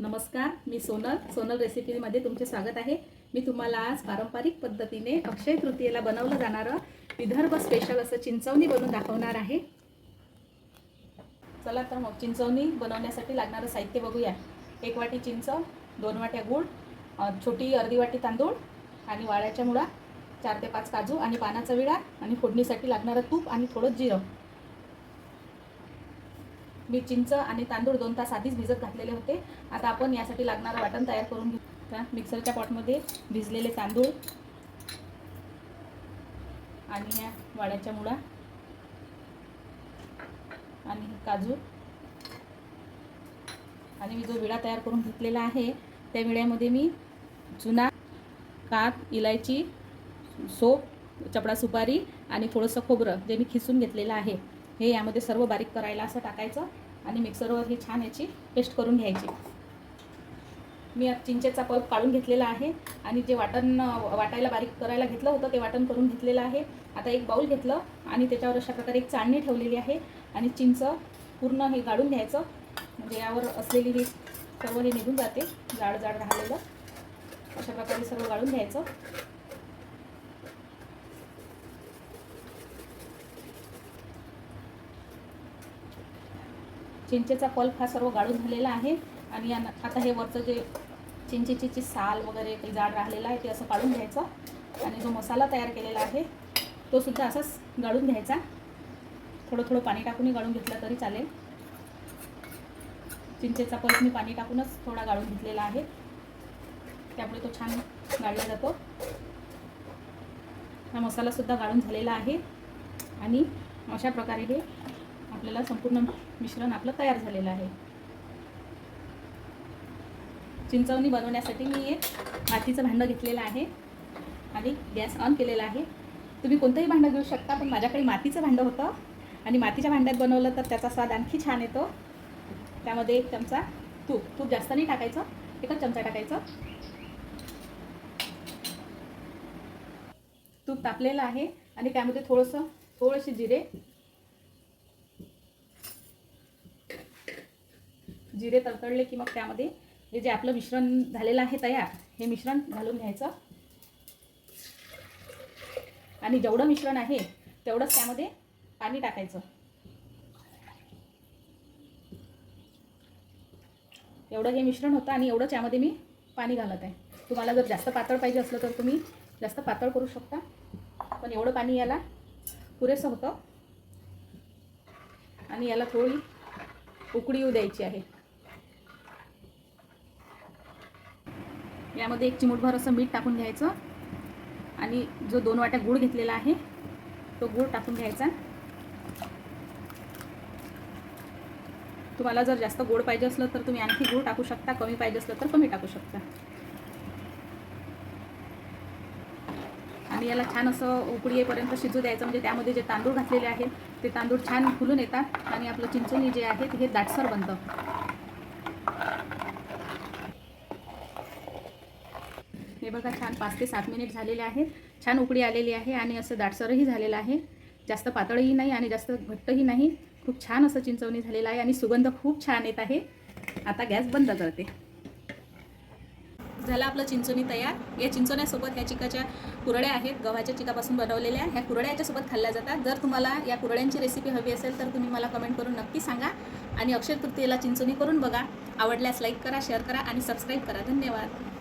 नमस्कार मी सोनल. सोनल रेसिपीमध्ये तुमचे स्वागत आहे. मी तुम्हाला आज पारंपरिक पद्धतीने अक्षय तृतीयेला बनवलं जाणारं विदर्भ स्पेशल असं चिंचवणी बनवून दाखवणार आहे. चला तर मग चिंचवणी बनवण्यासाठी लागणारं साहित्य बघूया. एक वाटी चिंच दोन वाट्या गूळ छोटी अर्धी वाटी तांदूळ आणि वाळ्याच्या मुळा चार ते पाच काजू आणि पानाचा विडा आणि फोडणीसाठी लागणारं तूप आणि थोडं जिरं. मी चिंच आणि तांदूळ दोन तास आधीच भिजत घातलेले होते. आता आपण यासाठी लागणारं वाटण तयार करून घेऊ. त्या मिक्सरच्या पॉटमध्ये भिजलेले तांदूळ आणि ह्या वाड्याच्या मुळा आणि काजू. आणि मी जो विडा तयार करून घेतलेला आहे त्या विड्यामध्ये मी चुना काप इलायची सोप चपडा सुपारी आणि थोडंसं खोबरं जे मी खिसून घेतलेलं आहे. हे यामध्ये सर्व बारीक करायला असं टाकायचं आणि मिक्सरवर ही छान याची पेस्ट करून घ्यायची. मी चिंचेचा पल्प काढून घेतलेला आहे आणि जे वाटण वाटायला बारीक करायला घेतलं होतं ते वाटण करून घेतलेलं आहे. आता एक बाऊल घेतलं आणि त्याच्यावर अशा प्रकारे एक चाळणी ठेवलेली आहे आणि चिंच पूर्ण हे गाळून घ्यायचं. म्हणजे यावर असलेली ही सर्व हे निघून जाते जाड जाड राहिलेलं. अशा प्रकारे सर्व गाळून घ्यायचं. चिंचेचा पल्प हा सर्व गाळून झालेला आहे. आणि या आता हे वरचं जे चिंचेची जी साल वगैरे काही जाड राहिलेलं आहे ते असं काढून घ्यायचं. आणि जो मसाला तयार केलेला आहे तो सुद्धा असाच गाळून घ्यायचा. थोडं थोडं पाणी टाकूनही गाळून घेतलं तरी चालेल. चिंचेचा पल्प मी पाणी टाकूनच थोडा गाळून घेतलेला आहे. त्यामुळे तो छान गाळला जातो. हा मसालासुद्धा गाळून झालेला आहे. आणि अशा प्रकारे हे आपल्याला संपूर्ण मिश्रण आपलं तयार झालेलं आहे. चिंचवणी बनवण्यासाठी मी एक मातीचं भांडं घेतलेलं आहे आणि गॅस ऑन केलेला आहे. तुम्ही कोणतंही भांडं घेऊ शकता पण माझ्याकडे मातीचं भांडं होतं आणि मातीच्या भांड्यात बनवलं तर त्याचा स्वाद आणखी छान येतो. त्यामध्ये एक चमचा तूप तूप जास्त नाही टाकायचं एकच चमचा टाकायचं. तूप तापलेलं आहे आणि त्यामध्ये थोडंसं थोडेसे जिरे जिरे तडतडले की मग त्यामध्ये हे जे आपलं मिश्रण झालेलं आहे तयार हे मिश्रण घालून घ्यायचं. आणि जेवढं मिश्रण आहे तेवढंच त्यामध्ये पाणी टाकायचं. एवढं हे मिश्रण होतं आणि एवढंच यामध्ये मी पाणी घालत आहे. तुम्हाला जर जास्त पातळ पाहिजे असलं तर तुम्ही जास्त पातळ करू शकता पण एवढं पाणी याला पुरेसं होतं. आणि याला थोडी उकडी येऊ द्यायची आहे. यामध्ये एक चिमूटभर असं मीठ टाकून घ्यायचं. आणि जो दोन वाट्या गूळ घेतलेला आहे तो गूळ टाकून घ्यायचा. तुम्हाला जर जास्त गोड पाहिजे असलं तर तुम्ही आणखी गूळ टाकू शकता कमी पाहिजे असलं तर कमी टाकू शकता. आणि याला छान असं उकडी येईपर्यंत शिजू द्यायचं म्हणजे त्यामध्ये जे तांदूळ घातलेले आहेत ते तांदूळ छान फुलून येतात. आणि आपलं चिंचोली जे आहे ते हे दाटसर बनतं. हे बघा छान पाच ते सात मिनिट झालेले आहेत. छान उकडी आलेली आहे आणि असं दाटसरही झालेलं आहे. जास्त पातळही नाही आणि जास्त घट्टही नाही. खूप छान असं चिंचवणी झालेलं आहे आणि सुगंध खूप छान येत आहे. आता गॅस बंद करते. झालं आपलं चिंचोणी तयार. या चिंचोण्यासोबत ह्या चिकाच्या कुरड्या आहेत. गव्हाच्या चिकापासून बनवलेल्या. ह्या कुरड्या याच्यासोबत खाल्ल्या जातात. जर तुम्हाला या कुरड्यांची रेसिपी हवी असेल तर तुम्ही मला कमेंट करून नक्की सांगा. आणि अक्षय तृतीयेला चिंचोणी करून बघा. आवडल्यास लाईक करा शेअर करा आणि सबस्क्राईब करा. धन्यवाद.